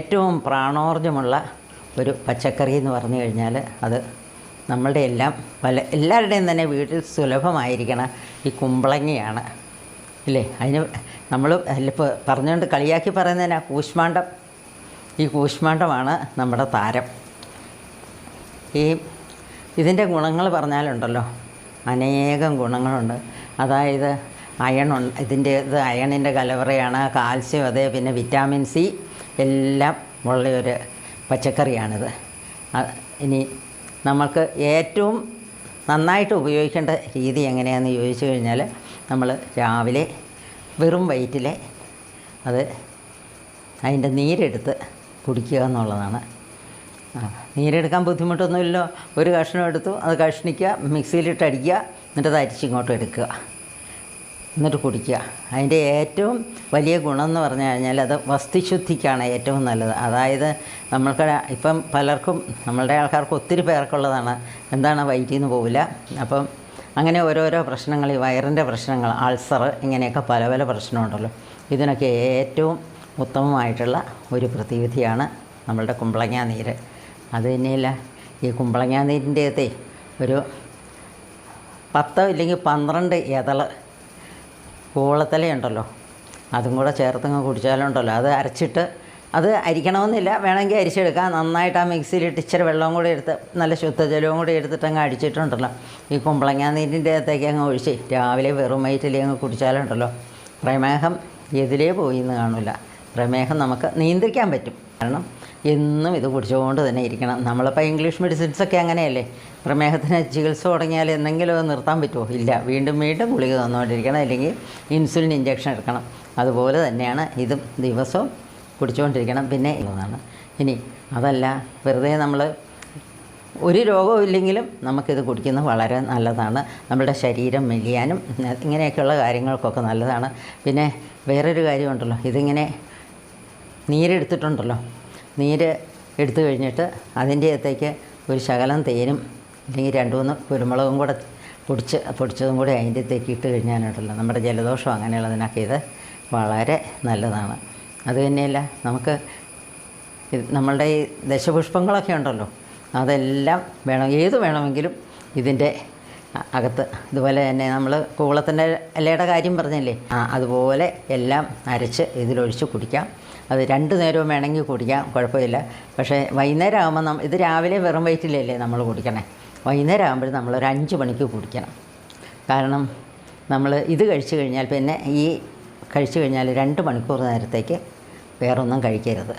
ഏറ്റവും പ്രാണോർജമുള്ള ഒരു പച്ചക്കറി എന്ന് പറഞ്ഞു കഴിഞ്ഞാൽ അത് നമ്മളുടെ എല്ലാം പല എല്ലാവരുടെയും തന്നെ വീട്ടിൽ സുലഭമായിരിക്കണം ഈ കുമ്പളങ്ങയാണ്. ഇല്ലേ? അതിന് നമ്മൾ ഇപ്പോൾ പറഞ്ഞുകൊണ്ട് കളിയാക്കി പറയുന്നതിനാ? കൂഷ്മാണ്ഡം ഈ കൂഷ്മാണ്ഡമാണ് നമ്മുടെ താരം. ഈ ഇതിന്റെ ഗുണങ്ങൾ പറഞ്ഞാലുണ്ടല്ലോ. അനേകം ഗുണങ്ങളുണ്ട്. അതായത് അയണുണ്ട് ഇതിന്റെ ഇത് അയണിന്റെ കലവറയാണ് കാൽസ്യം അതേ പിന്നെ വിറ്റാമിൻ സി എല്ലാം ഉള്ള ഒരു പച്ചക്കറിയാണിത്. ഇനി നമ്മൾക്ക് ഏറ്റവും നന്നായിട്ട് ഉപയോഗിക്കേണ്ട രീതി എങ്ങനെയാണെന്ന് ചോദിച്ചു കഴിഞ്ഞാൽ നമ്മൾ രാവിലെ വെറും വയറ്റിൽ അത് അതിന്റെ നീരെടുത്ത് കുടിക്കുക എന്നുള്ളതാണ്. നീരെടുക്കാൻ ബുദ്ധിമുട്ടൊന്നുമില്ലല്ലോ. ഒരു കഷ്ണം എടുത്തു അത് കഷ്ണിക്കുക മിക്സിയിലിട്ട് അടിക്കുക എന്നിട്ട് അത് എടുക്കുക. എന്നിട്ട് കുടിക്കുക. അതിന്റെ ഏറ്റവും വലിയ ഗുണം എന്ന് പറഞ്ഞു കഴിഞ്ഞാൽ അത് വസ്തുശുദ്ധിക്കാണ് ഏറ്റവും നല്ലത്. അതായത് നമ്മൾക്ക് ഇപ്പം പലർക്കും നമ്മളുടെ ആൾക്കാർക്ക് ഒത്തിരി പേർക്കുള്ളതാണ്. എന്താണ് വയറ്റിൽ നിന്ന് പോവില്ല. അപ്പം അങ്ങനെ ഓരോരോ പ്രശ്നങ്ങൾ ഈ വയറിന്റെ പ്രശ്നങ്ങൾ അൾസർ ഇങ്ങനെയൊക്കെ പല പല പ്രശ്നമുണ്ടല്ലോ. ഇതിനൊക്കെ ഏറ്റവും ഉത്തമമായിട്ടുള്ള ഒരു പ്രതിവിധിയാണ് നമ്മളുടെ കുമ്പളങ്ങ നീര്. അത് തന്നെയല്ല ഈ കുമ്പളങ്ങ നീരിന്റെ അകത്തെ ഒരു പത്തോ ഇല്ലെങ്കിൽ പന്ത്രണ്ട് ഇതൾ കൂളത്തലയുണ്ടല്ലോ അതും കൂടെ ചേർത്തങ്ങ് കുടിച്ചാലുണ്ടല്ലോ. അത് അരച്ചിട്ട് അത് അരിക്കണമെന്നില്ല. വേണമെങ്കിൽ അരിച്ചെടുക്കാം. നന്നായിട്ട് ആ മിക്സിയിലിട്ട് ഇച്ചിരി വെള്ളവും കൂടി എടുത്ത് നല്ല ശുദ്ധജലവും കൂടി എടുത്തിട്ട് അങ്ങ് അടിച്ചിട്ടുണ്ടല്ലോ. ഈ കുമ്പളങ്ങാ നീരിന്റെ അകത്തേക്ക് അങ്ങ് ഒഴിച്ച് രാവിലെ വെറും വയറ്റിൽ അങ്ങ് കുടിച്ചാലുണ്ടല്ലോ. പ്രമേഹം എതിലേ പോയി എന്ന് കാണില്ല പ്രമേഹം നമുക്ക് നിയന്ത്രിക്കാൻ പറ്റും. കാരണം എന്നും ഇത് കുടിച്ചുകൊണ്ട് തന്നെ ഇരിക്കണം. നമ്മളിപ്പോൾ ഇംഗ്ലീഷ് മെഡിസിൻസൊക്കെ അങ്ങനെയല്ലേ? പ്രമേഹത്തിന് ചികിത്സ തുടങ്ങിയാൽ എന്തെങ്കിലും അത് നിർത്താൻ പറ്റുമോ? ഇല്ല. വീണ്ടും വീണ്ടും ഗുളിക തന്നുകൊണ്ടിരിക്കണം. അല്ലെങ്കിൽ ഇൻസുലിൻ ഇഞ്ചക്ഷൻ എടുക്കണം. അതുപോലെ തന്നെയാണ് ഇതും ദിവസവും കുടിച്ചുകൊണ്ടിരിക്കണം. പിന്നെ ഇതാണ്. ഇനി അതല്ല വെറുതെ നമ്മൾ ഒരു രോഗവും ഇല്ലെങ്കിലും നമുക്കിത് കുടിക്കുന്നത് വളരെ നല്ലതാണ്. നമ്മുടെ ശരീരം മെലിയാനും ഇങ്ങനെയൊക്കെയുള്ള കാര്യങ്ങൾക്കൊക്കെ നല്ലതാണ്. പിന്നെ വേറൊരു കാര്യമുണ്ടല്ലോ. ഇതിങ്ങനെ നീരെടുത്തിട്ടുണ്ടല്ലോ. നീര് എടുത്തു കഴിഞ്ഞിട്ട് അതിന്റെ അകത്തേക്ക് ഒരു ശകലം തേനും അല്ലെങ്കിൽ രണ്ട് മൂന്ന് കുരുമുളകും കൂടെ പൊടിച്ച് പൊടിച്ചതും കൂടി അതിന്റെ അകത്തേക്ക് ഇട്ട് കഴിഞ്ഞാലുണ്ടല്ലോ. നമ്മുടെ ജലദോഷം അങ്ങനെയുള്ളതിനൊക്കെ ഇത് വളരെ നല്ലതാണ്. അത് തന്നെയല്ല നമുക്ക് നമ്മളുടെ ഈ ദശപുഷ്പങ്ങളൊക്കെ ഉണ്ടല്ലോ. അതെല്ലാം വേണം ഏത് വേണമെങ്കിലും ഇതിന്റെ അകത്ത്. ഇതുപോലെ തന്നെ നമ്മൾ കൂളത്തിന്റെ ഇലയുടെ കാര്യം പറഞ്ഞല്ലേ? ആ അതുപോലെ എല്ലാം അരച്ച് ഇതിലൊഴിച്ച് കുടിക്കാം. അത് രണ്ട് നേരവും വേണമെങ്കിൽ കുടിക്കാം കുഴപ്പമില്ല. പക്ഷേ വൈകുന്നേരം ആകുമ്പോൾ നമ്മൾ ഇത് രാവിലെ വെറും വയറ്റിലല്ലേ നമ്മൾ കുടിക്കണേ? വൈകുന്നേരം ആകുമ്പോൾ ഒരു അഞ്ച് മണിക്ക് കുടിക്കണം. കാരണം നമ്മൾ ഇത് കഴിച്ചു കഴിഞ്ഞാൽ പിന്നെ ഈ കഴിച്ചു കഴിഞ്ഞാൽ രണ്ട് മണിക്കൂർ നേരത്തേക്ക് വേറൊന്നും കഴിക്കരുത്.